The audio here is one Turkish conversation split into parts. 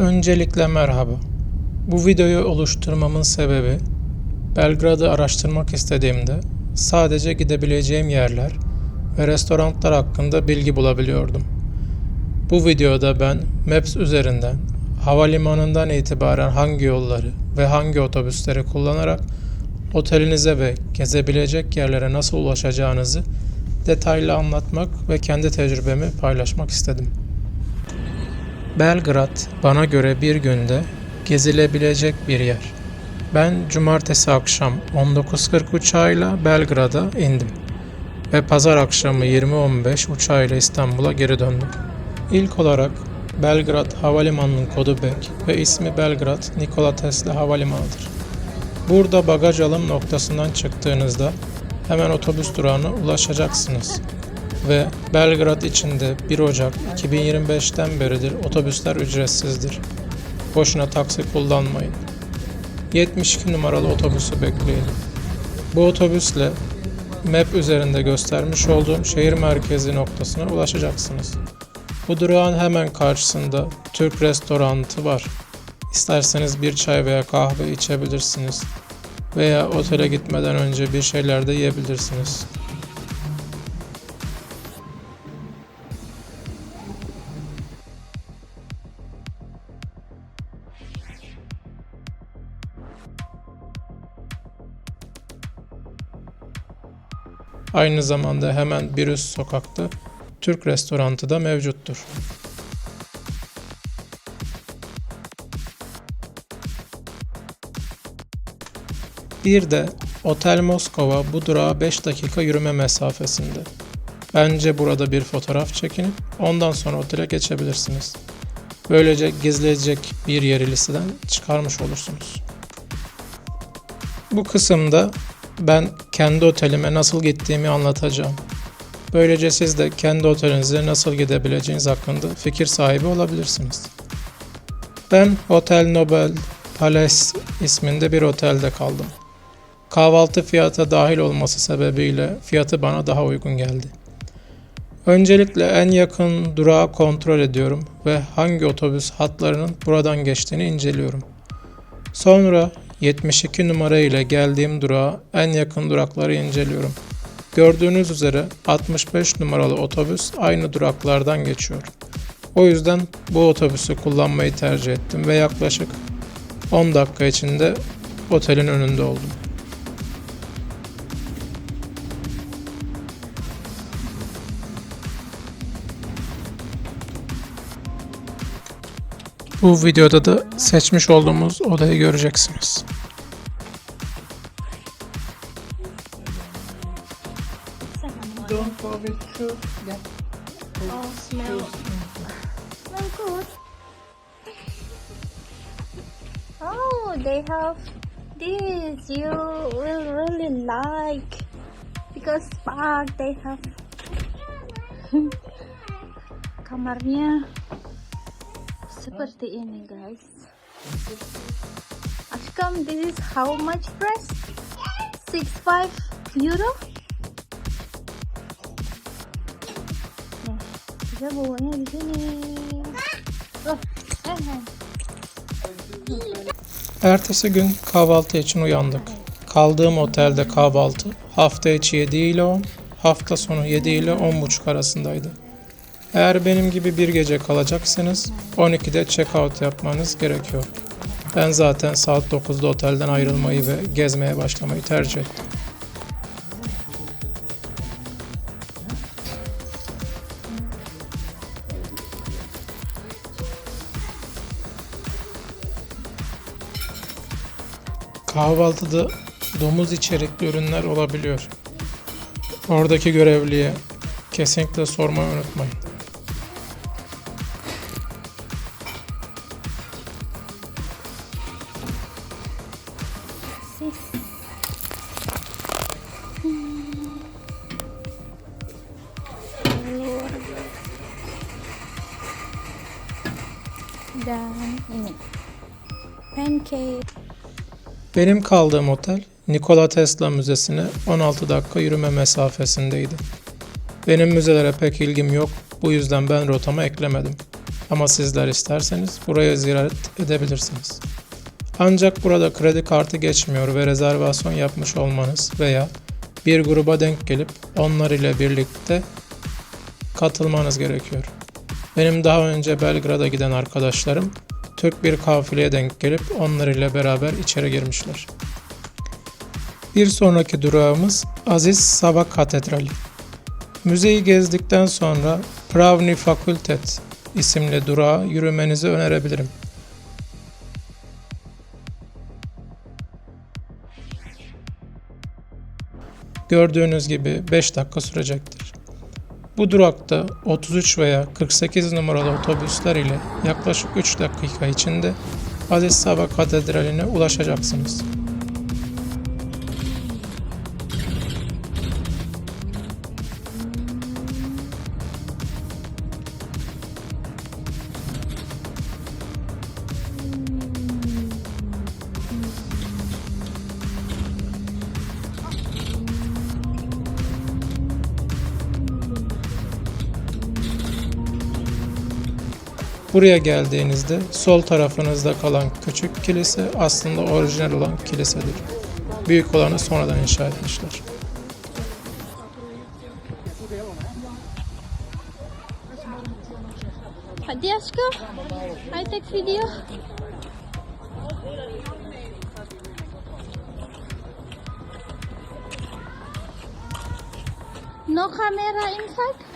Öncelikle merhaba. Bu videoyu oluşturmamın sebebi Belgrad'ı araştırmak istediğimde sadece gidebileceğim yerler ve restoranlar hakkında bilgi bulabiliyordum. Bu videoda ben Maps üzerinden havalimanından itibaren hangi yolları ve hangi otobüsleri kullanarak otelinize ve gezebilecek yerlere nasıl ulaşacağınızı detaylı anlatmak ve kendi tecrübemi paylaşmak istedim. Belgrad bana göre bir günde gezilebilecek bir yer. Ben cumartesi akşam 19.40 uçağıyla Belgrad'a indim ve pazar akşamı 20.15 uçağıyla İstanbul'a geri döndüm. İlk olarak Belgrad Havalimanı'nın kodu BEK ve ismi Belgrad Nikola Tesla Havalimanı'dır. Burada bagaj alım noktasından çıktığınızda hemen otobüs durağına ulaşacaksınız. Ve Belgrad içinde 1 Ocak 2025'ten beridir otobüsler ücretsizdir. Boşuna taksi kullanmayın. 72 numaralı otobüsü bekleyin. Bu otobüsle map üzerinde göstermiş olduğum şehir merkezi noktasına ulaşacaksınız. Bu durağın hemen karşısında Türk restoranı var. İsterseniz bir çay veya kahve içebilirsiniz. Veya otele gitmeden önce bir şeyler de yiyebilirsiniz. Aynı zamanda hemen bir üst sokakta Türk restoranı da mevcuttur. Bir de Otel Moskova bu durağa 5 dakika yürüme mesafesinde. Bence burada bir fotoğraf çekinip ondan sonra otele geçebilirsiniz. Böylece gezilecek bir yeri listeden çıkarmış olursunuz. Bu kısımda ben kendi otelime nasıl gittiğimi anlatacağım. Böylece siz de kendi otelinize nasıl gidebileceğiniz hakkında fikir sahibi olabilirsiniz. Ben Hotel Nobel Palace isminde bir otelde kaldım. Kahvaltı fiyata dahil olması sebebiyle fiyatı bana daha uygun geldi. Öncelikle en yakın durağı kontrol ediyorum ve hangi otobüs hatlarının buradan geçtiğini inceliyorum. Sonra 72 numara ile geldiğim durağa en yakın durakları inceliyorum. Gördüğünüz üzere 65 numaralı otobüs aynı duraklardan geçiyor. O yüzden bu otobüsü kullanmayı tercih ettim ve yaklaşık 10 dakika içinde otelin önünde oldum. Bu videoda da seçmiş olduğumuz odayı göreceksiniz. Oh. Oh, they have this. You will really like because park they have kamarnya seperti ini guys. Ashkam, this is how much price? Six five euro. Nih, bisa bawanya di sini. Ertesi gün kahvaltı için uyandık. Kaldığım otelde kahvaltı hafta içi 7 ile 10, hafta sonu 7 ile 10.30 arasındaydı. Eğer benim gibi bir gece kalacaksanız 12'de check-out yapmanız gerekiyor. Ben zaten saat 9'da otelden ayrılmayı ve gezmeye başlamayı tercih ettim. Kahvaltıda domuz içerikli ürünler olabiliyor. Oradaki görevliye kesinlikle sormayı unutmayın. İni pancake. Benim kaldığım otel Nikola Tesla Müzesi'ne 16 dakika yürüme mesafesindeydi. Benim müzelere pek ilgim yok, bu yüzden ben rotama eklemedim. Ama sizler isterseniz buraya ziyaret edebilirsiniz. Ancak burada kredi kartı geçmiyor ve rezervasyon yapmış olmanız veya bir gruba denk gelip onlar ile birlikte katılmanız gerekiyor. Benim daha önce Belgrad'a giden arkadaşlarım Türk bir kafileye denk gelip onlar ile beraber içeri girmişler. Bir sonraki durağımız Aziz Sava Katedrali. Müzeyi gezdikten sonra Pravni Fakultet isimli durağa yürümenizi önerebilirim. Gördüğünüz gibi 5 dakika sürecektir. Bu durakta 33 veya 48 numaralı otobüsler ile yaklaşık 3 dakika içinde Aziz Sava Katedrali'ne ulaşacaksınız. Buraya geldiğinizde sol tarafınızda kalan küçük kilise aslında orijinal olan kilisedir. Büyük olanı sonradan inşa etmişler. Hadi aşkım. I take video. No camera inside?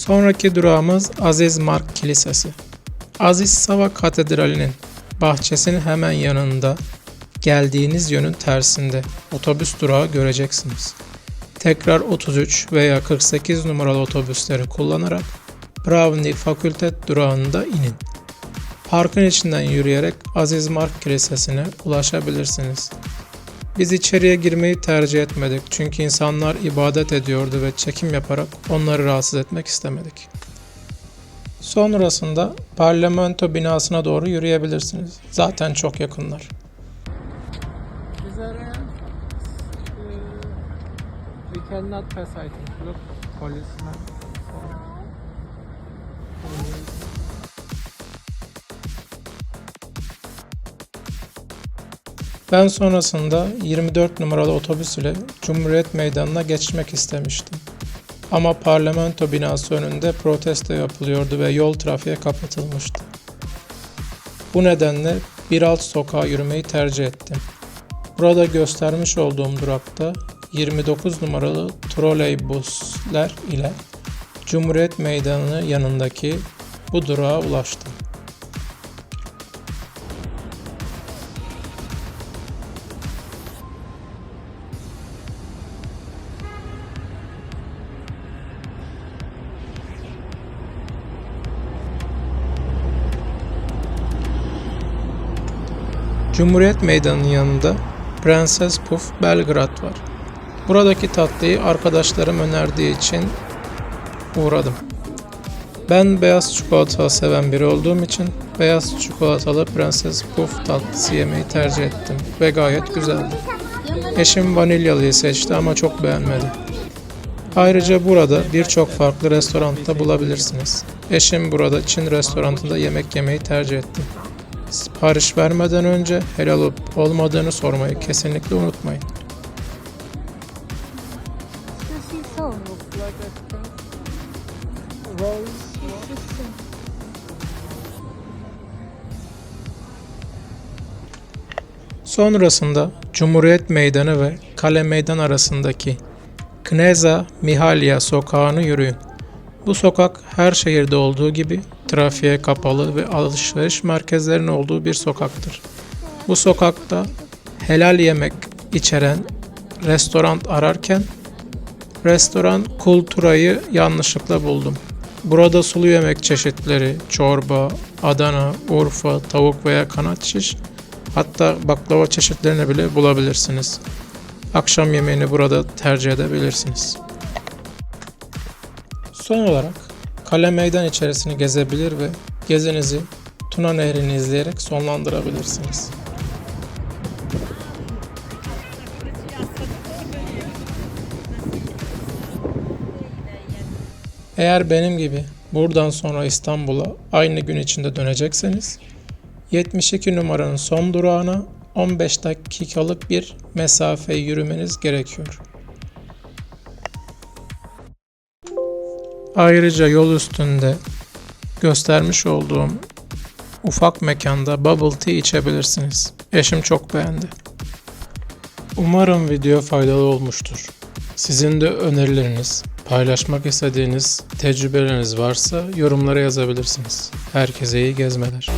Sonraki durağımız Aziz Mark Kilisesi. Aziz Sava Katedrali'nin bahçesinin hemen yanında geldiğiniz yönün tersinde otobüs durağı göreceksiniz. Tekrar 33 veya 48 numaralı otobüsleri kullanarak Bravni Fakultet durağında inin. Parkın içinden yürüyerek Aziz Mark Kilisesi'ne ulaşabilirsiniz. Biz içeriye girmeyi tercih etmedik çünkü insanlar ibadet ediyordu ve çekim yaparak onları rahatsız etmek istemedik. Sonrasında parlamento binasına doğru yürüyebilirsiniz. Zaten çok yakınlar. We cannot pass, I think. Look, policeman. Ben sonrasında 24 numaralı otobüs ile Cumhuriyet Meydanı'na geçmek istemiştim. Ama parlamento binası önünde protesto yapılıyordu ve yol trafiğe kapatılmıştı. Bu nedenle bir alt sokağa yürümeyi tercih ettim. Burada göstermiş olduğum durakta 29 numaralı troleybusler ile Cumhuriyet Meydanı yanındaki bu durağa ulaştım. Cumhuriyet Meydanı'nın yanında Prenses Puff Belgrad var. Buradaki tatlıyı arkadaşlarım önerdiği için uğradım. Ben beyaz çikolata seven biri olduğum için beyaz çikolatalı Prenses Puff tatlısı yemeyi tercih ettim ve gayet güzeldi. Eşim vanilyalıyı seçti ama çok beğenmedi. Ayrıca burada birçok farklı restoranda bulabilirsiniz. Eşim burada Çin restoranında yemek yemeyi tercih etti. Sipariş vermeden önce helal olup olmadığını sormayı kesinlikle unutmayın. Sonrasında Cumhuriyet Meydanı ve Kale Meydan arasındaki Kneza Mihalya sokağını yürüyün. Bu sokak her şehirde olduğu gibi trafiğe kapalı ve alışveriş merkezlerinin olduğu bir sokaktır. Bu sokakta helal yemek içeren restoran ararken restoran Kultura'yı yanlışlıkla buldum. Burada sulu yemek çeşitleri, çorba, Adana, Urfa, tavuk veya kanat şiş, hatta baklava çeşitlerini bile bulabilirsiniz. Akşam yemeğini burada tercih edebilirsiniz. Son olarak kale meydan içerisini gezebilir ve gezinizi Tuna Nehri'ni izleyerek sonlandırabilirsiniz. Eğer benim gibi buradan sonra İstanbul'a aynı gün içinde dönecekseniz 72 numaranın son durağına 15 dakikalık bir mesafe yürümeniz gerekiyor. Ayrıca yol üstünde göstermiş olduğum ufak mekanda bubble tea içebilirsiniz. Eşim çok beğendi. Umarım video faydalı olmuştur. Sizin de önerileriniz, paylaşmak istediğiniz tecrübeleriniz varsa yorumlara yazabilirsiniz. Herkese iyi gezmeler.